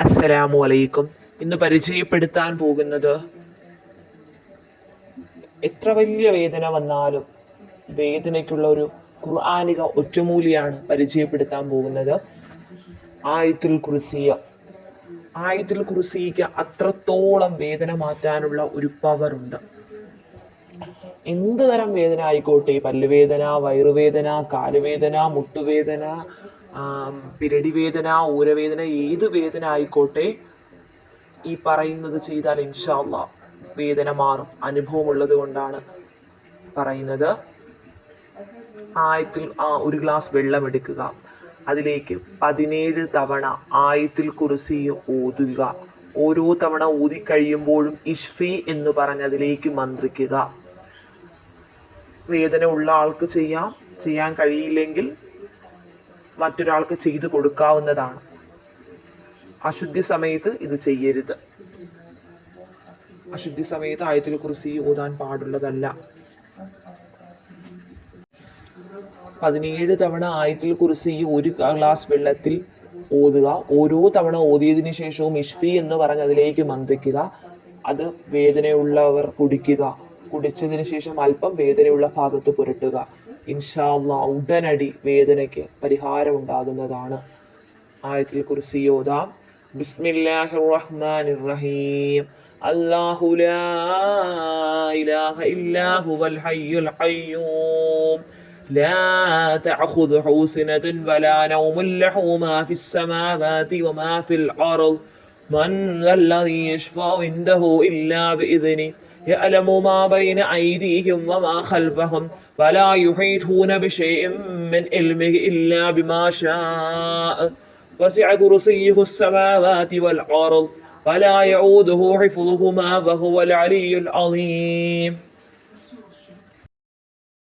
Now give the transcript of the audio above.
അസ്സലാമു അലൈക്കും ഇന്ന് പരിചയപ്പെടുത്താൻ പോകുന്നത് എത്ര വലിയ വേദന വന്നാലും വേദനയ്ക്കുള്ള ഒരു ഖുർആാനിക ഒറ്റമൂലിയാണ് പരിചയപ്പെടുത്താൻ പോകുന്നത്. ആയത്തുൽ കുറിസിയ ആയത്തുൽ കുറിസിക്ക് അത്രത്തോളം വേദന മാറ്റാനുള്ള ഒരു പവറുണ്ട് എന്ത് തരം വേദന ആയിക്കോട്ടെ? പല്ലുവേദന വയറുവേദന കാലുവേദന മുട്ടുവേദന പിരടി വേദന ഊരവേദന ഏത് വേദന ആയിക്കോട്ടെ ഈ പറയുന്നത് ചെയ്താൽ ഇൻഷാല്ല വേദന മാറും. അനുഭവമുള്ളത് കൊണ്ടാണ് പറയുന്നത്. ആയത്തിൽ ആ ഒരു ഗ്ലാസ് വെള്ളം എടുക്കുക. അതിലേക്ക് പതിനേഴ് തവണ ആയത്തിൽ കുറിസി ഓതുക. ഓരോ തവണ ഊതിക്കഴിയുമ്പോഴും ഇഷ്ഫി എന്ന് പറഞ്ഞ് അതിലേക്ക് മന്ത്രിക്കുക. വേദന ഉള്ള ആൾക്ക് ചെയ്യാം. ചെയ്യാൻ കഴിയില്ലെങ്കിൽ മറ്റൊരാൾക്ക് ചെയ്തു കൊടുക്കാവുന്നതാണ്. അശുദ്ധി സമയത്ത് ഇത് ചെയ്യരുത്. അശുദ്ധി സമയത്ത് ആയത്തിൽ കുറിച്ച് ഓതാൻ പാടുള്ളതല്ല. പതിനേഴ് തവണ ആയത്തിൽ കുറിച്ച് ഒരു ഗ്ലാസ് വെള്ളത്തിൽ ഓതുക. ഓരോ തവണ ഓതിയതിനു ശേഷവും ഇഷ്ഫി എന്ന് പറഞ്ഞ് അതിലേക്ക് മന്ത്രിക്കുക. അത് വേദനയുള്ളവർ കുടിക്കുക. കുടിച്ചതിന് ശേഷം അല്പം വേദനയുള്ള ഭാഗത്ത് പുരട്ടുക. ഇൻഷാല്ല ഉടനടി വേദനയ്ക്ക് പരിഹാരം ഉണ്ടാകുന്നതാണ് ആയത്തിൽ കുറിച്ച് ഓതാം ബിസ്മില്ലാഹിർ റഹ്മാനിർ റഹീം അല്ലാഹു ലാ ഇലാഹ ഇല്ലാ ഹുവൽ ഹയ്യുൽ ഖയ്യൂം لا تأخذه سنة ولا نوم له ما في السماوات وما في الأرض من ذا الذي يشفع عنده إلا بإذنه يعلم ما بين أيديهم وما خلفهم ولا يحيطون بشيء من علمه إلا بما شاء. وسع كرسيه السماوات والأرض ولا يعوده حفظهما وهو العلي العظيم.